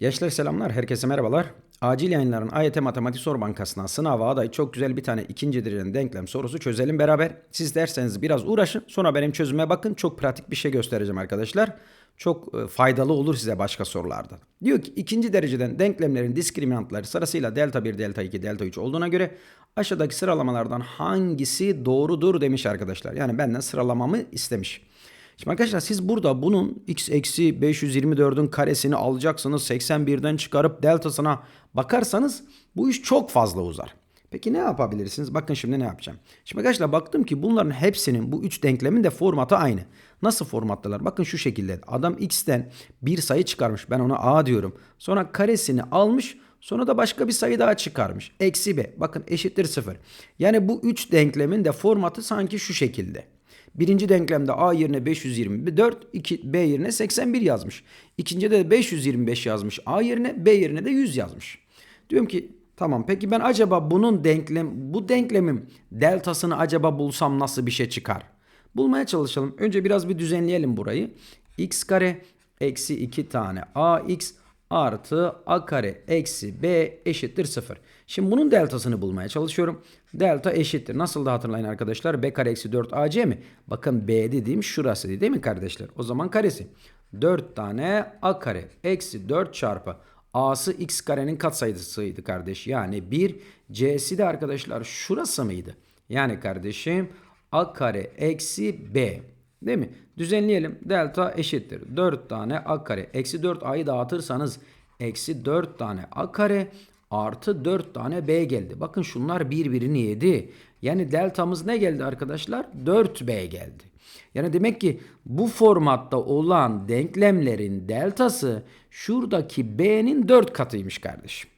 Gençler selamlar, herkese merhabalar. Acil yayınların AYT Matematik Soru Bankası'na sınava aday çok güzel bir tane ikinci derecen denklem sorusu çözelim beraber. Siz derseniz biraz uğraşın sonra benim çözüme bakın. Çok pratik bir şey göstereceğim arkadaşlar. Çok e, faydalı olur size başka sorularda. Diyor ki ikinci dereceden denklemlerin diskriminantları sırasıyla delta 1, delta 2, delta 3 olduğuna göre aşağıdaki sıralamalardan hangisi doğrudur demiş arkadaşlar. Yani benden sıralamamı istemiş. Şimdi arkadaşlar siz burada bunun x eksi 524'ün karesini alacaksınız. 81'den çıkarıp deltasına bakarsanız bu iş çok fazla uzar. Peki ne yapabilirsiniz? Bakın şimdi ne yapacağım. Şimdi arkadaşlar baktım ki bunların hepsinin bu üç denklemin de formatı aynı. Nasıl formattılar? Bakın şu şekilde. Adam x'ten bir sayı çıkarmış. Ben ona a diyorum. Sonra karesini almış. Sonra da başka bir sayı daha çıkarmış. Eksi b. Bakın eşittir 0. Yani bu üç denklemin de formatı sanki şu şekilde. Birinci denklemde A yerine 524, 2, B yerine 81 yazmış. İkincide de 525 yazmış. A yerine, B yerine de 100 yazmış. Diyorum ki tamam peki ben acaba bunun denklem, bu denklemin deltasını acaba bulsam nasıl bir şey çıkar? Bulmaya çalışalım. Önce biraz bir düzenleyelim burayı. x kare eksi 2 tane ax artı a kare eksi b eşittir 0. Şimdi bunun deltasını bulmaya çalışıyorum. Delta eşittir. Nasıl da hatırlayın arkadaşlar. b kare eksi 4 ac mi? Bakın b dediğim şurası değil mi kardeşler? O zaman karesi. 4 tane a kare eksi 4 çarpı a'sı x karenin katsayısıydı kardeş. Yani 1 c'si de arkadaşlar şurası mıydı? Yani kardeşim a kare eksi b. Değil mi? Düzenleyelim. Delta eşittir. 4 tane a kare. Eksi 4 a'yı dağıtırsanız eksi 4 tane a kare artı 4 tane b geldi. Bakın şunlar birbirini yedi. Yani deltamız ne geldi arkadaşlar? 4b geldi. Yani demek ki bu formatta olan denklemlerin deltası şuradaki b'nin 4 katıymış kardeşim.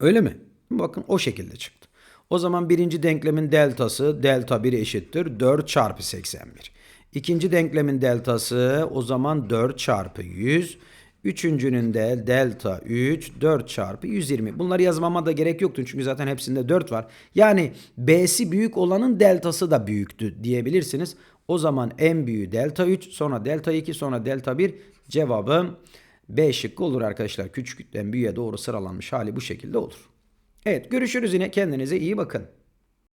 Öyle mi? Bakın o şekilde çıktı. O zaman birinci denklemin deltası delta 1 eşittir 4 çarpı 81. İkinci denklemin deltası o zaman 4 çarpı 100. Üçüncünün de delta 3 4 çarpı 120. Bunları yazmama da gerek yoktu çünkü zaten hepsinde 4 var. Yani B'si büyük olanın deltası da büyüktü diyebilirsiniz. O zaman en büyüğü delta 3 sonra delta 2 sonra delta 1 cevabım B şıkkı olur arkadaşlar. Küçükten büyüğe doğru sıralanmış hali bu şekilde olur. Evet görüşürüz yine kendinize iyi bakın.